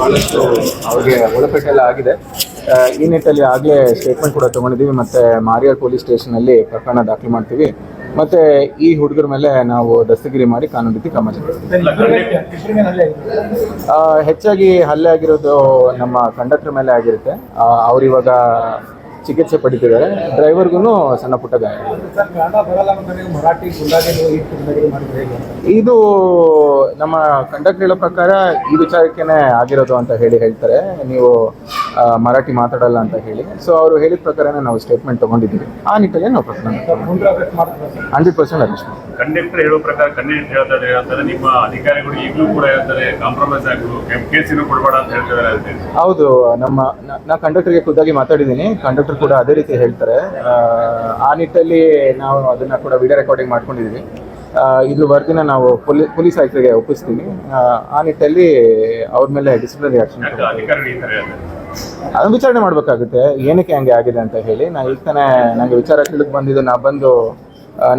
ಭಾಳಷ್ಟು ಅವ್ರಿಗೆ ಒಳಪೆಟ್ಟೆಲ್ಲ ಆಗಿದೆ. ಈ ನಿಟ್ಟಲ್ಲಿ ಆಗಲೇ ಸ್ಟೇಟ್ಮೆಂಟ್ ಕೂಡ ತೊಗೊಂಡಿದ್ದೀವಿ. ಮತ್ತು ಮಾರಿಯಾರ್ ಪೊಲೀಸ್ ಸ್ಟೇಷನಲ್ಲಿ ಪ್ರಕರಣ ದಾಖಲು ಮಾಡ್ತೀವಿ. ಮತ್ತು ಈ ಹುಡುಗರ ಮೇಲೆ ನಾವು ದಸ್ತಗಿರಿ ಮಾಡಿ ಕಾನೂನು ರೀತಿ ಕ್ರಮ ಹೆಚ್ಚಾಗಿ ಹಲ್ಲೆ ಆಗಿರೋದು ನಮ್ಮ ಕಂಡಕ್ಟರ್ ಮೇಲೆ ಆಗಿರುತ್ತೆ. ಅವ್ರು ಚಿಕಿತ್ಸೆ ಪಡಿತಿದ್ದಾರೆ. ಡ್ರೈವರ್ಗೂ ಸಣ್ಣ ಪುಟ್ಟ ಗಾಯ ಇದು ನಮ್ಮ ಕಂಡಕ್ಟರ್ ಹೇಳೋ ಪ್ರಕಾರ ಈ ವಿಚಾರಕ್ಕೇನೆ ಆಗಿರೋದು ಅಂತ ಹೇಳಿ ಹೇಳ್ತಾರೆ. ನೀವು ಮರಾಠಿ ಮಾತಾಡಲ್ಲ ಅಂತ ಹೇಳಿ. ಸೊ ಅವರು ಹೇಳಿದ ಪ್ರಕಾರನೇ ನಾವು ಸ್ಟೇಟ್ಮೆಂಟ್ ತಗೊಂಡಿದ್ದೀವಿ. ಆ ನಿಟ್ಟಲ್ಲಿ ನಾವು ಪ್ರಕರಣ ಹಂಡ್ರೆಡ್ ಪರ್ಸೆಂಟ್ ಅರೆಸ್ಟ್. ಕಂಡಕ್ಟರ್ ಹೇಳೋ ಪ್ರಕಾರ ಕಂಡಕ್ಟರ್ ಹೇಳ್ತಾರೆ ಹೇಳ್ತಾರೆ. ನಿಮ್ಮ ಅಧಿಕಾರಿಗಳು ಈಗಲೂ ಕೂಡ ಹೇಳ್ತಾರೆ ಕಾಂಪ್ರಮೈಸ್ ಆಗಲು ಕೇಸಿನೂ ಕೊಡಬೇಡ ಅಂತ ಹೇಳ್ತಾರೆ ಹೌದು ನಮ್ಮ ನಾ- ಕಂಡಕ್ಟರ್ಗೆ ಖುದ್ದಾಗಿ ಮಾತಾಡಿದ್ದೀನಿ. ಕಂಡಕ್ಟರ್ ಕೂಡ ಅದೇ ರೀತಿ ಹೇಳ್ತಾರೆ. ಆ, ನಿಟ್ಟಲ್ಲಿ ನಾವು ಅದನ್ನ ಕೂಡ ವಿಡಿಯೋ ರೆಕಾರ್ಡಿಂಗ್ ಮಾಡ್ಕೊಂಡಿದ್ದೀವಿ. ಇಲ್ಲಿ ಇದ್ರ ವರದಿನ ನಾವು ಪೊಲೀ ಪೊಲೀಸ್ ಆಯುಕ್ತರಿಗೆ ಒಪ್ಪಿಸ್ತೀವಿ. ಆ, ಆ ನಿಟ್ಟಲ್ಲಿ ಅವ್ರ ಮೇಲೆ ಡಿಸಿಪ್ಲಿನರಿ ಆಕ್ಷನ್ ಅದನ್ನ ವಿಚಾರಣೆ ಮಾಡಬೇಕಾಗುತ್ತೆ. ಏನಕ್ಕೆ ಹಂಗೆ ಆಗಿದೆ ಅಂತ ಹೇಳಿ. ನಾ ಈಗ ತಾನೇ ನನಗೆ ವಿಚಾರ ತಿಳಿದು ಬಂದಿದ್ದು ನಾ ಬಂದು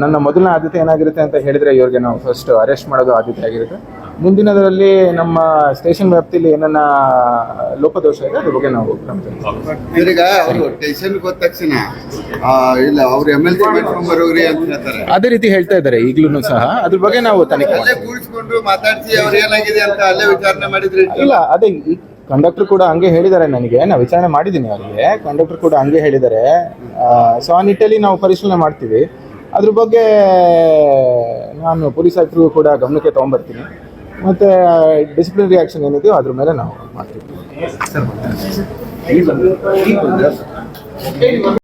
ನನ್ನ ಮೊದಲನೇ ಆದ್ಯತೆ ಏನಾಗಿರುತ್ತೆ ಅಂತ ಹೇಳಿದ್ರೆ ಇವ್ರಿಗೆ ನಾವು ಫಸ್ಟ್ ಅರೆಸ್ಟ್ ಮಾಡೋದು ಆದ್ಯತೆ ಆಗಿರುತ್ತೆ. ಮುಂದಿನದರಲ್ಲಿ ನಮ್ಮ ಸ್ಟೇಷನ್ ವ್ಯಾಪ್ತಿಯಲ್ಲಿ ಏನನ್ನ ಲೋಪದೋಷ ಇದೆ ಅದ್ರ ಬಗ್ಗೆ ನಾವು ಅದೇ ರೀತಿ ಹೇಳ್ತಾ ಇದ್ದಾರೆ ಈಗಲೂ ಸಹ. ಅದ್ರ ಬಗ್ಗೆ ನಾವು ತನಿಖೆ ಇಲ್ಲ ಅದೇ ಕಂಡಕ್ಟರ್ ಕೂಡ ಹಂಗೆ ಹೇಳಿದ್ದಾರೆ ನನಗೆ. ನಾ ವಿಚಾರಣೆ ಮಾಡಿದ್ದೀನಿ ಅವರಿಗೆ. ಕಂಡಕ್ಟರ್ ಕೂಡ ಹಂಗೆ ಹೇಳಿದ್ದಾರೆ. ಸೊ ಆ ನಿಟ್ಟಲ್ಲಿ ನಾವು ಪರಿಶೀಲನೆ ಮಾಡ್ತೀವಿ. ಅದ್ರ ಬಗ್ಗೆ ನಾನು ಪೊಲೀಸ್ ಆಯುಕ್ತರಿಗೂ ಕೂಡ ಗಮನಕ್ಕೆ ತೊಗೊಂಬರ್ತೀನಿ. ಮತ್ತೆ ಡಿಸಿಪ್ಲಿನ್ ರಿಯಾಕ್ಷನ್ ಏನಿದೆಯೋ ಅದ್ರ ಮೇಲೆ ನಾವು ಮಾಡ್ತೀವಿ.